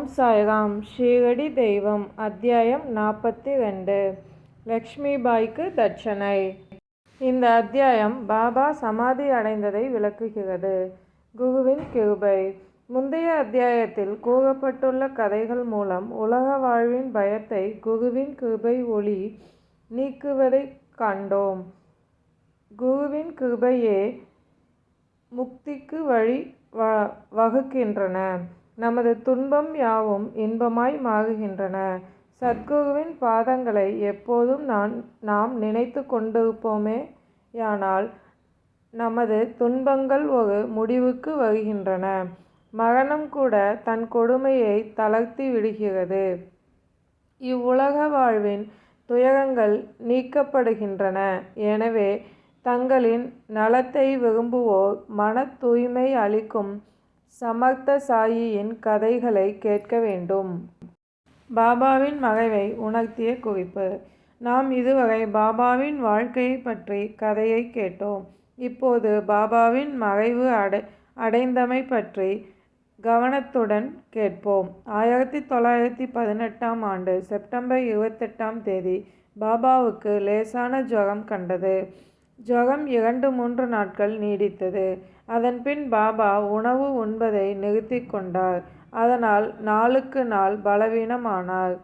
ஓம் சாய்ராம். ஷீரடி தெய்வம். அத்தியாயம் நாற்பத்தி ரெண்டு லக்ஷ்மிபாய்க்கு தட்சணை. இந்த அத்தியாயம் பாபா சமாதி அடைந்ததை விளக்குகிறது. குருவின் கிருபை. முந்தைய அத்தியாயத்தில் கூறப்பட்டுள்ள கதைகள் மூலம் உலக வாழ்வின் பயத்தை குருவின் கிருபை ஒளி நீக்குவதைக் கண்டோம். குருவின் கிருபையே முக்திக்கு வழி வ வகுக்கின்றன. நமது துன்பம் யாவும் இன்பமாய் மாறுகின்றன. சத்குருவின் பாதங்களை எப்போதும் நான் நாம் நினைத்து கொண்டிருப்போமே யானால் நமது துன்பங்கள் ஒரு முடிவுக்கு வருகின்றன. மரணம் கூட தன் கொடுமையை தளர்த்தி விடுகிறது. இவ்வுலக வாழ்வின் துயரங்கள் நீக்கப்படுகின்றன. எனவே தங்களின் நலத்தை விரும்புவோர் மன தூய்மை அளிக்கும் சமர்த்த சாயியின் கதைகளை கேட்க வேண்டும். பாபாவின் மறைவை உணர்த்திய குறிப்பு நாம் இதுவரை பாபாவின் வாழ்க்கையை பற்றி கதையை கேட்டோம். இப்போது பாபாவின் மறைவு அடை அடைந்தமை பற்றி கவனத்துடன் கேட்போம். ஆயிரத்தி தொள்ளாயிரத்தி பதினெட்டாம் ஆண்டு செப்டம்பர் இருபத்தெட்டாம் தேதி பாபாவுக்கு லேசான ஜுரம் கண்டது. ஜுரம் இரண்டு மூன்று நாட்கள் நீடித்தது. அதன்பின் பாபா உணவு உண்பதை நிறுத்தி கொண்டார். அதனால் நாளுக்கு நாள் பலவீனமானார்.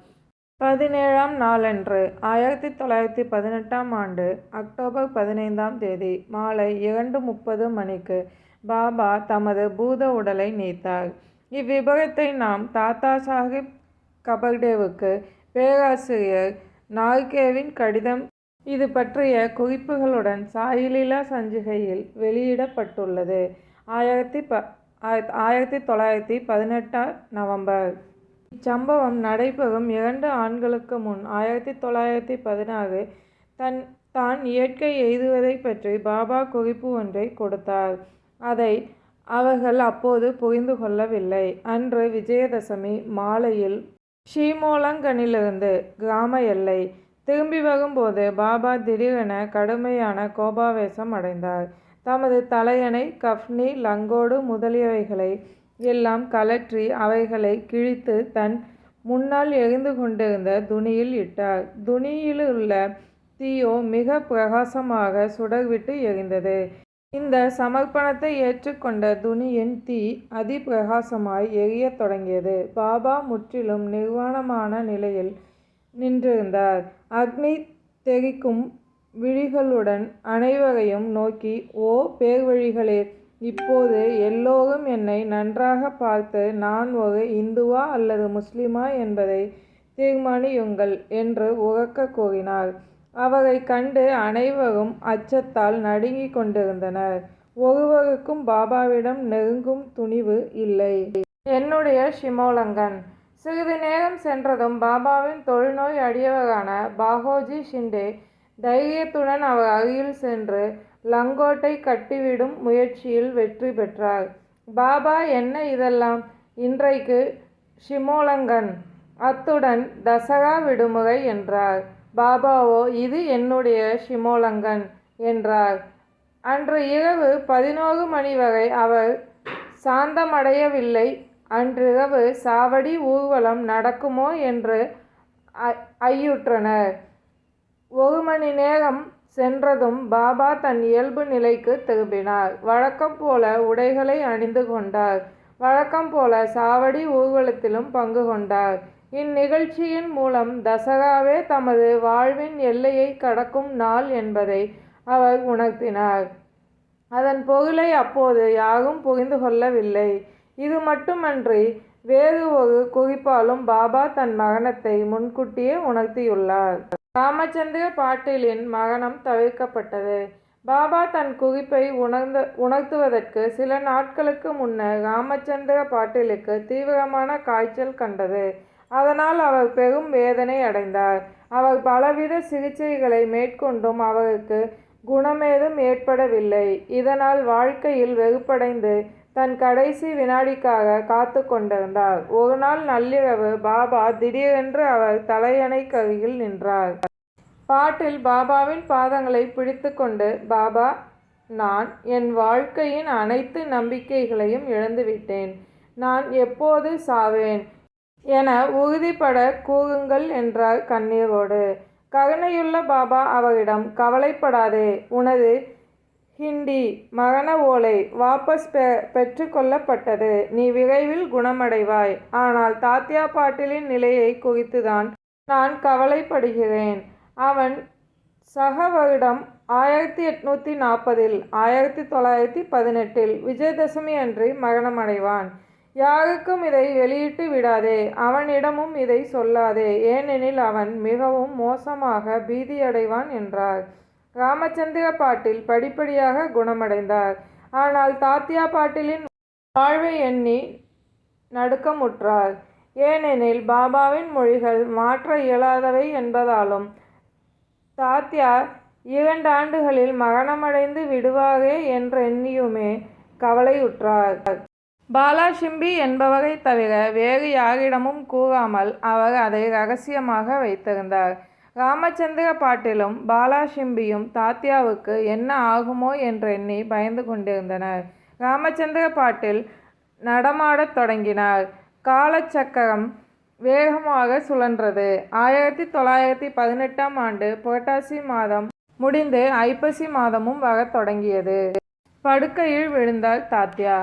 பதினேழாம் நாளன்று ஆயிரத்தி தொள்ளாயிரத்தி பதினெட்டாம் ஆண்டு அக்டோபர் பதினைந்தாம் தேதி மாலை இரண்டு முப்பது மணிக்கு பாபா தமது பூத உடலை நீத்தார். இவ்விபரத்தை நாம் தாத்தா சாஹிப் கபர்டேவுக்கு பேராசிரியர் நார்கேவின் கடிதம் இது பற்றிய குறிப்புகளுடன் சாயிலீலா சஞ்சிகையில் வெளியிடப்பட்டுள்ளது. ஆயிரத்தி ப ஆயிரத்தி தொள்ளாயிரத்தி பதினெட்டாம் நவம்பர். இச்சம்பவம் நடைபெறும் இரண்டு ஆண்களுக்கு முன் ஆயிரத்தி தொள்ளாயிரத்தி பதினாறு தன் தான் இயற்கை எய்துவதை பற்றி பாபா குறிப்பு ஒன்றை கொடுத்தார். அதை அவர்கள் அப்போது புரிந்து கொள்ளவில்லை. அன்று விஜயதசமி மாலையில் ஷீமோலங்கனிலிருந்து கிராம எல்லை திரும்பி வரும்போது பாபா திடீரென கடுமையான கோபாவேசம் அடைந்தார். தமது தலையணை கஃப்னி லங்கோடு முதலியவைகளை எல்லாம் கலற்றி அவைகளை கிழித்து தன் முன்னால் எரிந்து கொண்டிருந்த துணியில் இட்டார். துணியிலுள்ள தீயோ மிக பிரகாசமாக சுடர்விட்டு எரிந்தது. இந்த சமர்ப்பணத்தை ஏற்றுக்கொண்ட துணியின் தீ அதிபிரகாசமாய் எரியத் தொடங்கியது. பாபா முற்றிலும் நிர்வாணமான நிலையில் நின்றிருந்தார். அக்னி தெகிக்கும் விழிகளுடன் அனைவரையும் நோக்கி ஓ பேர்வழிகளே இப்போது எல்லோரும் என்னை நன்றாக பார்த்து நான் ஒரு இந்துவா அல்லது முஸ்லிமா என்பதை தீர்மானியுங்கள் என்று உறக்க கூறினார். அவரை கண்டு அனைவரும் அச்சத்தால் நடுங்கிக் கொண்டிருந்தனர். ஒருவருக்கும் பாபாவிடம் நெருங்கும் துணிவு இல்லை. என்னுடைய ஷிமோலங்கன் சிறிது நேரம் சென்றதும் பாபாவின் தொழுநோய் அடியவரான பாகோஜி ஷிண்டே தைரியத்துடன் அவர் அருகில் சென்று லங்கோட்டை கட்டிவிடும் முயற்சியில் வெற்றி பெற்றார். பாபா என்ன இதெல்லாம்? இன்றைக்கு ஷிமோலங்கன். அத்துடன் தசரா விடுமுறை என்றார். பாபாவோ இது என்னுடைய ஷிமோலங்கன் என்றார். அன்று இரவு பதினோரு மணி வரை அவர் சாந்தமடையவில்லை. அன்றிரவு சாவடி ஊர்வலம் நடக்குமோ என்று ஐயுற்றனர். ஒரு மணி நேரம் சென்றதும் பாபா தன் இயல்பு நிலைக்கு திரும்பினார். வழக்கம் போல உடைகளை அணிந்து கொண்டார். வழக்கம் போல சாவடி ஊர்வலத்திலும் பங்கு கொண்டார். இந்நிகழ்ச்சியின் மூலம் தசராவே தமது வாழ்வின் எல்லையை கடக்கும் நாள் என்பதை அவர் உணர்த்தினார். அதன் பொருளை அப்போது யாரும் புரிந்து கொள்ளவில்லை. இது மட்டுமன்றி வேறு ஒரு குறிப்பாலும் பாபா தன் மரணத்தை முன்கூட்டியே உணர்த்தியுள்ளார். ராமச்சந்திர பாட்டீலின் மரணம் தவிர்க்கப்பட்டது. பாபா தன் குறிப்பை உணர்ந்த உணர்த்துவதற்கு சில நாட்களுக்கு முன்னர் ராமச்சந்திர பாட்டீலுக்கு தீவிரமான காய்ச்சல் கண்டது. அதனால் அவர் பெரும் வேதனை அடைந்தார். அவர் பலவித சிகிச்சைகளை மேற்கொண்டும் அவருக்கு குணமேதும் ஏற்படவில்லை. இதனால் வாழ்க்கையில் வெறுப்படைந்து தன் கடைசி வினாடிக்காக காத்து கொண்டிருந்தார். ஒரு நாள் நள்ளிரவு பாபா திடீரென்று அவர் தலையணை கருகில் நின்றார். பாட்டில் பாபாவின் பாதங்களை பிடித்து கொண்டு பாபா நான் என் வாழ்க்கையின் அனைத்து நம்பிக்கைகளையும் இழந்துவிட்டேன் நான் எப்போது சாவேன் என உறுதிப்பட கூறுங்கள் என்றார் கண்ணீரோடு. கருணையுள்ள பாபா அவரிடம் கவலைப்படாதே உனது ஹிண்டி மரண ஓலை வாபஸ் பெ பெற்றுக்கொள்ளப்பட்டது நீ விரைவில் குணமடைவாய். ஆனால் தாத்தியா பாட்டிலின் நிலையை குறித்துதான் நான் கவலைப்படுகிறேன். அவன் சக வருடம் ஆயிரத்தி எட்நூற்றி நாற்பதில் ஆயிரத்தி தொள்ளாயிரத்தி பதினெட்டில் விஜயதசமி அன்று மரணமடைவான். யாருக்கும் இதை வெளியிட்டு விடாதே. அவனிடமும் இதை சொல்லாதே. ஏனெனில் அவன் மிகவும் மோசமாக பீதியடைவான் என்றார். ராமச்சந்திர பாட்டில் படிப்படியாக குணமடைந்தார். ஆனால் தாத்தியா பாட்டிலின் வாழ்வை எண்ணி நடுக்கமுற்றார். ஏனெனில் பாபாவின் மொழிகள் மாற்ற இயலாதவை என்பதாலும் தாத்தியார் இரண்டு ஆண்டுகளில் மரணமடைந்து விடுவாரே என்றெண்ணியுமே கவலையுற்றார். பாலாசிம்பி என்பவரை தவிர வேறு யாரிடமும் கூறாமல் அவர் அதை ரகசியமாக வைத்திருந்தார். ராமச்சந்திர பாட்டிலும் பாலாசிம்பியும் தாத்யாவுக்கு என்ன ஆகுமோ என்றெண்ணி பயந்து கொண்டிருந்தனர். ராமச்சந்திர பாட்டில் நடமாடத் தொடங்கினார். காலச் சக்கரம் சுழன்றது. ஆயிரத்தி தொள்ளாயிரத்தி பதினெட்டாம் ஆண்டு புரட்டாசி மாதம் முடிந்து ஐப்பசி மாதமும் வரத் தொடங்கியது. படுக்கையில் விழுந்தார் தாத்யா.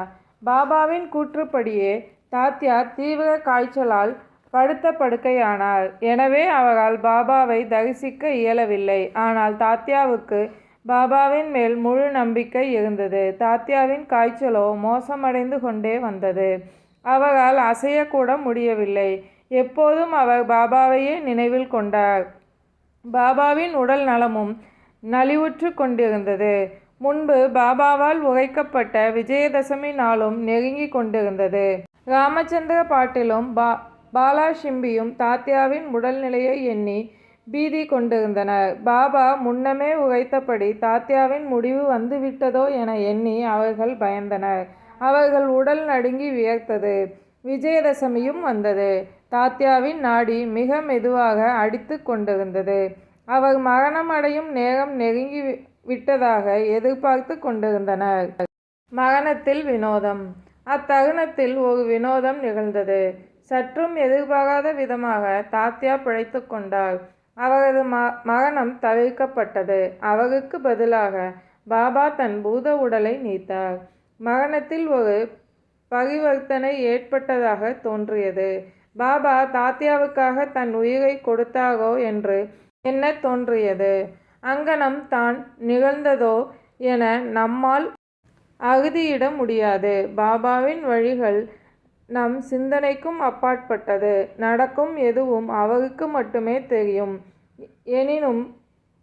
பாபாவின் கூற்றுப்படியே தாத்யா தீவிர காய்ச்சலால் படுத்த படுக்கையானார். எனவே அவரால் பாபாவை தரிசிக்க இயலவில்லை. ஆனால் தாத்யாவுக்கு பாபாவின் மேல் முழு நம்பிக்கை இருந்தது. தாத்யாவின் காய்ச்சலோ மோசமடைந்து கொண்டே வந்தது. அவரால் அசையக்கூட முடியவில்லை. எப்போதும் அவர் பாபாவையே நினைவில் கொண்டார். பாபாவின் உடல் நலமும் நலிவுற்றுக் கொண்டிருந்தது. முன்பு பாபாவால் உரைக்கப்பட்ட விஜயதசமி நாளும் நெருங்கிக் கொண்டிருந்தது. ராமச்சந்திர பாட்டிலும் பா பாலாசிம்பியும் தாத்யாவின் உடல் நிலையை எண்ணி பீதி கொண்டிருந்தனர். பாபா முன்னமே உரைத்தபடி தாத்யாவின் முடிவு வந்துவிட்டதோ என எண்ணி அவர்கள் பயந்தனர். அவர்கள் உடல் நடுங்கி வியர்த்தது. விஜயதசமியும் வந்தது. தாத்யாவின் நாடி மிக மெதுவாக அடித்துக் கொண்டிருந்தது. அவர் மரணமடையும் நேரம் நெருங்கி விட்டதாக எதிர்பார்த்து கொண்டிருந்தனர். மரணத்தில் வினோதம் அத்தருணத்தில் ஒரு வினோதம் நிகழ்ந்தது. சற்றும் எதிர்பாராத விதமாக தாத்யா பிழைத்து கொண்டார். அவரது ம மரணம் தவிர்க்கப்பட்டது. அவருக்கு பதிலாக பாபா தன் பூத உடலை நீத்தார். மரணத்தில் ஒரு பரிவர்த்தனை ஏற்பட்டதாக தோன்றியது. பாபா தாத்தியாவுக்காக தன் உயிரை கொடுத்தாரோ என்று என்ன தோன்றியது. அங்கனம் தான் நிகழ்ந்ததோ என நம்மால் அறுதியிட முடியாது. பாபாவின் வழிகள் நம் சிந்தனைக்கும் அப்பாற்பட்டது. நடக்கும் எதுவும் அவருக்கு மட்டுமே தெரியும். எனினும்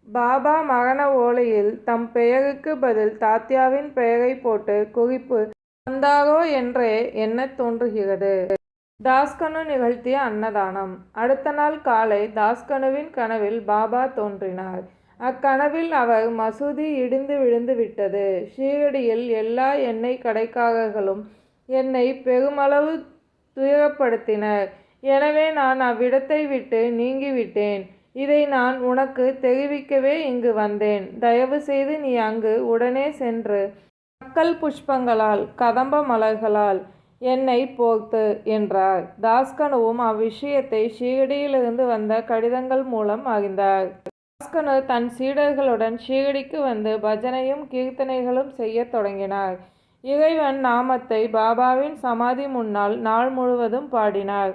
பாபா மரண ஓலையில் தம் பெயருக்கு பதில் தாத்யாவின் பெயரை போட்டு குறிப்பு தந்தாரோ என்றே என்ன தோன்றுகிறது. தாஸ்கனு நிகழ்த்திய அன்னதானம் அடுத்த நாள் காலை தாஸ்கனுவின் கனவில் பாபா தோன்றினார். அக்கனவில் அவர் மசூதி இடிந்து விழுந்து விட்டது. ஷீரடியில் எல்லா எண்ணெய் கடைக்காரர்களும் என்னை பெருமளவு துயரப்படுத்தினர். எனவே நான் அவ்விடத்தை விட்டு நீங்கிவிட்டேன். இதை நான் உனக்கு தெரிவிக்கவே இங்கு வந்தேன். தயவு செய்து நீ அங்கு உடனே சென்று மக்கள் புஷ்பங்களால் கதம்ப மலர்களால் என்னை போர்த்து என்றார். தாஸ்கனுவும் அவ்விஷயத்தை ஷீரடியிலிருந்து வந்த கடிதங்கள் மூலம் அறிந்தார். தாஸ்கனு தன் சீடர்களுடன் ஷீரடிக்கு வந்து பஜனையும் கீர்த்தனைகளும் செய்யத் தொடங்கினார். இறைவன் நாமத்தை பாபாவின் சமாதி முன்னால் நாள் முழுவதும் பாடினார்.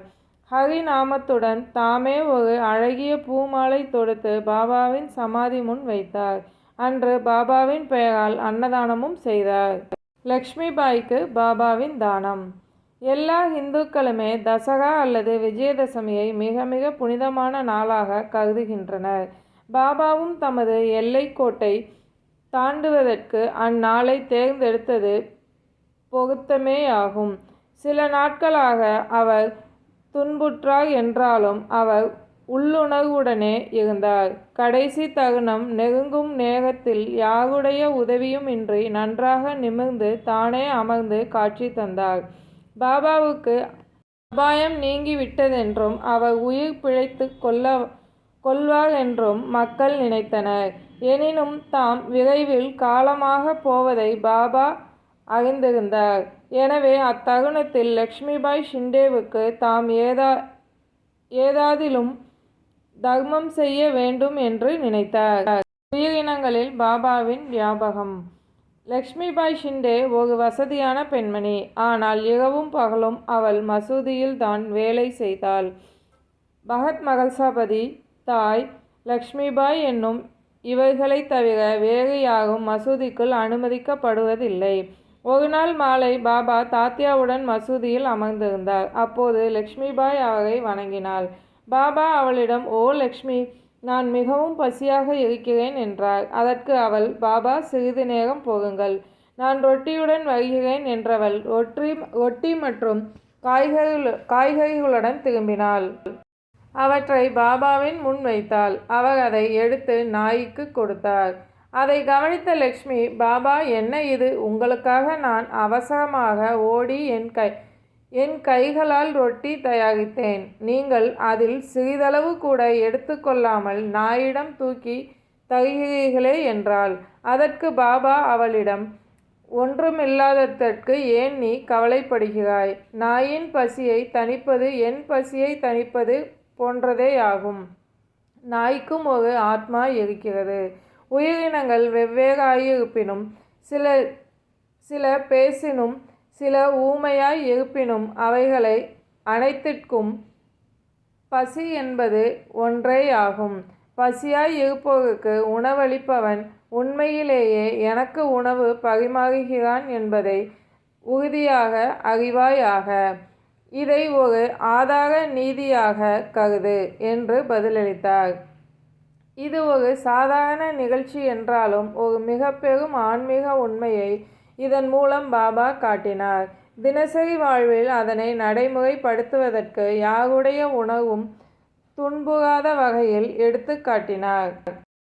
ஹரி நாமத்துடன் தாமே ஒரு அழகிய பூமாலை தொடுத்து பாபாவின் சமாதி முன் வைத்தார். அன்று பாபாவின் பெயரால் அன்னதானமும் செய்தார். லக்ஷ்மிபாய்க்கு பாபாவின் தானம் எல்லா இந்துக்களுமே தசரா அல்லது விஜயதசமியை மிக மிக புனிதமான நாளாக கருதுகின்றனர். பாபாவும் தமது எல்லைக்கோட்டை தாண்டுவதற்கு அந்நாளை தேர்ந்தெடுத்தது பொருத்தமேயாகும். சில நாட்களாக அவர் துன்புற்றார் என்றாலும் அவர் உள்ளுணர்வுடனே இருந்தார். கடைசி தருணம் நெருங்கும் நேரத்தில் யாருடைய உதவியும் இன்றி நன்றாக நிமிர்ந்து தானே அமர்ந்து காட்சி தந்தார். பாபாவுக்கு அபாயம் நீங்கிவிட்டதென்றும் அவர் உயிர் பிழைத்துக் கொள்வார் என்றும் மக்கள் நினைத்தனர். எனினும் தாம் விரைவில் காலமாகப் போவதை பாபா அறிந்திருந்தார். எனவே அத்தருணத்தில் லக்ஷ்மிபாய் ஷிண்டேவுக்கு தாம் ஏதா ஏதாதிலும் தர்மம் செய்ய வேண்டும் என்று நினைத்தார். உயிரினங்களில் பாபாவின் வியாபகம். லக்ஷ்மிபாய் ஷிண்டே ஒரு வசதியான பெண்மணி. ஆனால் இரவும் பகலும் அவள் மசூதியில் தான் வேலை செய்தாள். பகத் மகள்சாபதி தாய் லக்ஷ்மிபாய் என்னும் இவர்களை தவிர வேறு யாரும் மசூதிக்குள் அனுமதிக்கப்படுவதில்லை. ஒரு நாள் மாலை பாபா தாத்தியாவுடன் மசூதியில் அமர்ந்திருந்தார். அப்போது லக்ஷ்மிபாய் அவரை வணங்கினாள். பாபா அவளிடம் ஓ லக்ஷ்மி நான் மிகவும் பசியாக இருக்கிறேன் என்றார். அதற்கு அவள் பாபா சிறிது நேரம் போகுங்கள் நான் ரொட்டியுடன் வருகிறேன் என்றவள் ரொட்டி ரொட்டி மற்றும் காய்கறி காய்கறிகளுடன் திரும்பினாள். அவற்றை பாபாவின் முன் வைத்தாள். அவர் அதை எடுத்து நாய்க்கு கொடுத்தார். அதை கவனித்த லக்ஷ்மி பாபா என்ன இது? உங்களுக்காக நான் அவசரமாக ஓடி என் கை என் கைகளால் ரொட்டி தயாரித்தேன். நீங்கள் அதில் சிறிதளவு கூட எடுத்துக்கொள்ளாமல் நாயிடம் தூக்கி தருகிறீர்களே என்றாள். அதற்கு பாபா அவளிடம் ஒன்றுமில்லாததற்கு ஏன் நீ கவலைப்படுகிறாய்? நாயின் பசியை தணிப்பது என் பசியை தணிப்பது போன்றதேயாகும் நாய்க்கும் ஒரு ஆத்மா இருக்கிறது. உயிரினங்கள் வெவ்வேறாயிருப்பினும் சில சில பேசினும் சில ஊமையாய் இருப்பினும் அவைகளை அனைத்திற்கும் பசி என்பது ஒன்றேயாகும். பசியாய் இருப்போருக்கு உணவளிப்பவன் உண்மையிலேயே எனக்கு உணவு பரிமாறுகிறான் என்பதை உறுதியாக அறிவாயாக. இதை ஒரு ஆதார நீதியாக கருது என்று பதிலளித்தார். இது ஒரு சாதாரண நிகழ்ச்சி என்றாலும் ஒரு மிக பெரும் ஆன்மீக உண்மையை இதன் மூலம் பாபா காட்டினார். தினசரி வாழ்வில் அதனை நடைமுறைப்படுத்துவதற்கு யாருடைய உணவும் துன்புகாத வகையில் எடுத்து காட்டினார்.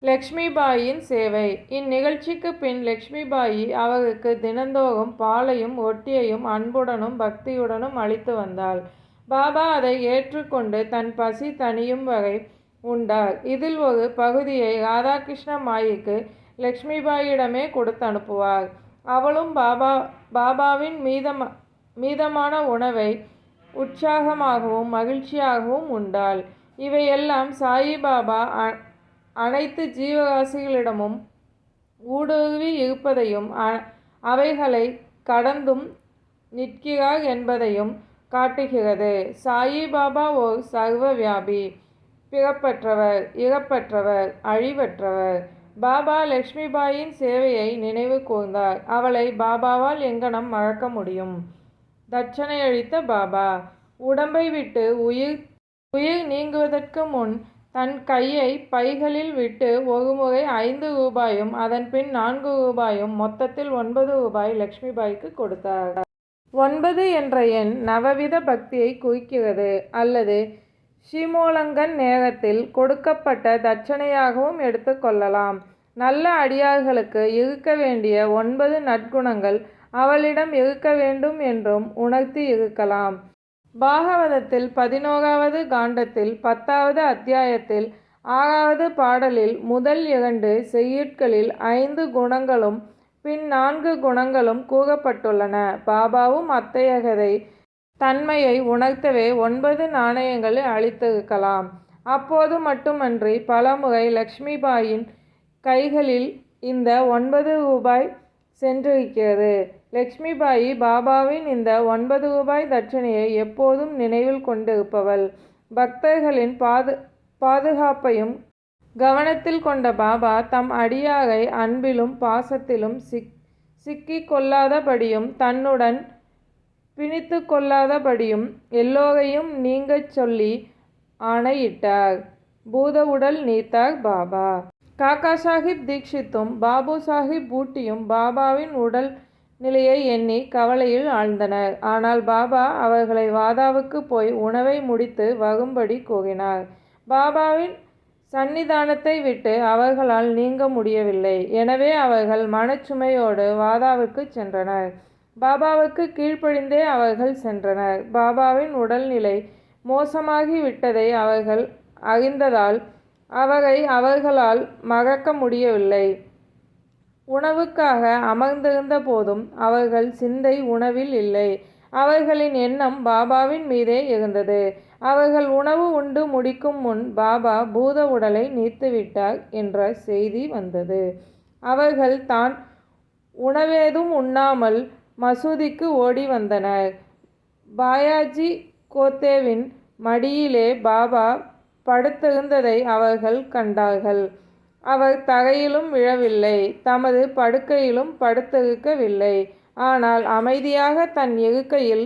லக்ஷ்மிபாயின் சேவை. இந்நிகழ்ச்சிக்கு பின் லக்ஷ்மிபாயி அவருக்கு தினந்தோறும் பாலையும் ஒட்டியையும் அன்புடனும் பக்தியுடனும் அளித்து வந்தாள். பாபா அதை ஏற்றுக்கொண்டு தன் பசி தணியும் வரை உண்டார். இதில் ஒரு பகுதியை ராதாகிருஷ்ண மாயிக்கு லக்ஷ்மிபாயிடமே கொடுத்து அனுப்புவார். அவளும் பாபா பாபாவின் மீதம் மீதமான உணவை உற்சாகமாகவும் மகிழ்ச்சியாகவும் உண்டாள். இவையெல்லாம் சாயிபாபா அனைத்து ஜீவராசிகளிடமும் ஊடுருவி இருப்பதையும் அவைகளை கடந்தும் நிற்கிறார் என்பதையும் காட்டுகிறது. சாயிபாபா ஓர் சர்வ வியாபி. பிறப்பற்றவர் இறப்பற்றவர் அழிவற்றவர். பாபா லக்ஷ்மிபாயின் சேவையை நினைவு கூர்ந்தார். அவளை பாபாவால் எங்கனம் மறக்க முடியும்? தட்சணை அளித்த பாபா உடம்பை விட்டு உயிர் உயிர் நீங்குவதற்கு முன் தன் கையை பைகளில் விட்டு ஒருமுறை ஐந்து ரூபாயும் அதன் பின் நான்கு ரூபாயும் மொத்தத்தில் ஒன்பது ரூபாய் லக்ஷ்மிபாய்க்கு கொடுத்தார். ஒன்பது என்ற எண் நவவித பக்தியை குறிக்கிறது. அல்லது ஸ்ரீமோலங்கன் நேரத்தில் கொடுக்கப்பட்ட தட்சணையாகவும் எடுத்துக்கொள்ளலாம் நல்ல அடியார்களுக்கு இருக்க வேண்டிய ஒன்பது நற்குணங்கள் அவளிடம் இருக்க வேண்டும் என்றும் உணர்த்தி இருக்கலாம். பாகவதத்தில் பதினோராவது காண்டத்தில் பத்தாவது அத்தியாயத்தில் ஆறாவது பாடலில் முதல் இரண்டு செய்யுட்களில் ஐந்து குணங்களும் பின் நான்கு குணங்களும் கூறப்பட்டுள்ளன. பாபாவும் அத்தையகதை தன்மையை உணர்த்தவே ஒன்பது நாணயங்களை அளித்திருக்கலாம். அப்போது மட்டுமன்றி பலமுறை லக்ஷ்மிபாயின் கைகளில் இந்த ஒன்பது ரூபாய் சென்றிருக்கிறது. லக்ஷ்மிபாயி பாபாவின் இந்த ஒன்பது ரூபாய் தட்சணையை எப்போதும் நினைவில் கொண்டிருப்பவள். பக்தர்களின் பாது பாதுகாப்பையும் கவனத்தில் கொண்ட பாபா தம் அடியாரை அன்பிலும் பாசத்திலும் சிக் சிக்கிக் கொள்ளாதபடியும் தன்னுடன் பிணித்து கொள்ளாதபடியும் எல்லோரையும் நீங்கச் சொல்லி ஆணையிட்டார். பூத உடல் நீத்தார் பாபா. காக்கா சாஹிப் தீக்ஷித்தும் பாபு சாஹிப் பூட்டியும் பாபாவின் உடல் நிலையை எண்ணி கவலையில் ஆழ்ந்தனர். ஆனால் பாபா அவர்களை வாதாவுக்கு போய் உணவை முடித்து வகும்படி கூறினார். பாபாவின் சன்னிதானத்தை விட்டு அவர்களால் நீங்க முடியவில்லை. எனவே அவர்கள் மனச்சுமையோடு வாதாவுக்கு சென்றனர். பாபாவுக்கு கீழ்ப்படிந்தே அவர்கள் சென்றனர் பாபாவின் உடல்நிலை மோசமாகி விட்டதை அவர்கள் அறிந்ததால் அவரை அவர்களால் மறக்க முடியவில்லை உணவுக்காக அமர்ந்திருந்த போதும் அவர்கள் சிந்தை உணவில் இல்லை அவர்களின் எண்ணம் பாபாவின் மீதே இருந்தது. அவர்கள் உணவு உண்டு முடிக்கும் முன் பாபா பூத உடலை நீத்துவிட்டார் என்ற செய்தி வந்தது. அவர்கள் தான் உணவேதும் உண்ணாமல் மசூதிக்கு ஓடி வந்தனர். பாயாஜி கோத்தேவின் மடியிலே பாபா படுத்திருந்ததை அவர்கள் கண்டார்கள். அவர் தரையிலும் விழவில்லை தமது படுக்கையிலும் படுத்திருக்கவில்லை. ஆனால் அமைதியாக தன் இருக்கையில்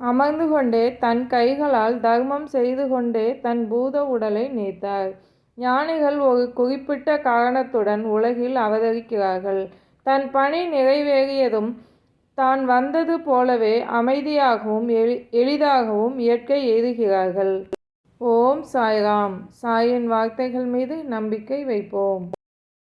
அமர்ந்து கொண்டே தன் கைகளால் தர்மம் செய்து கொண்டே தன் பூத உடலை நீத்தார். ஞானிகள் ஒரு குறிப்பிட்ட காரணத்துடன் உலகில் அவதரிக்கிறார்கள். தன் பணி நிறைவேறியதும் தான் வந்தது போலவே அமைதியாகவும் எளிதாகவும் இயற்கை எய்துகிறார்கள். ஓம் சாய்ராம். சாயின் வார்த்தைகள் மீது நம்பிக்கை வைப்போம்.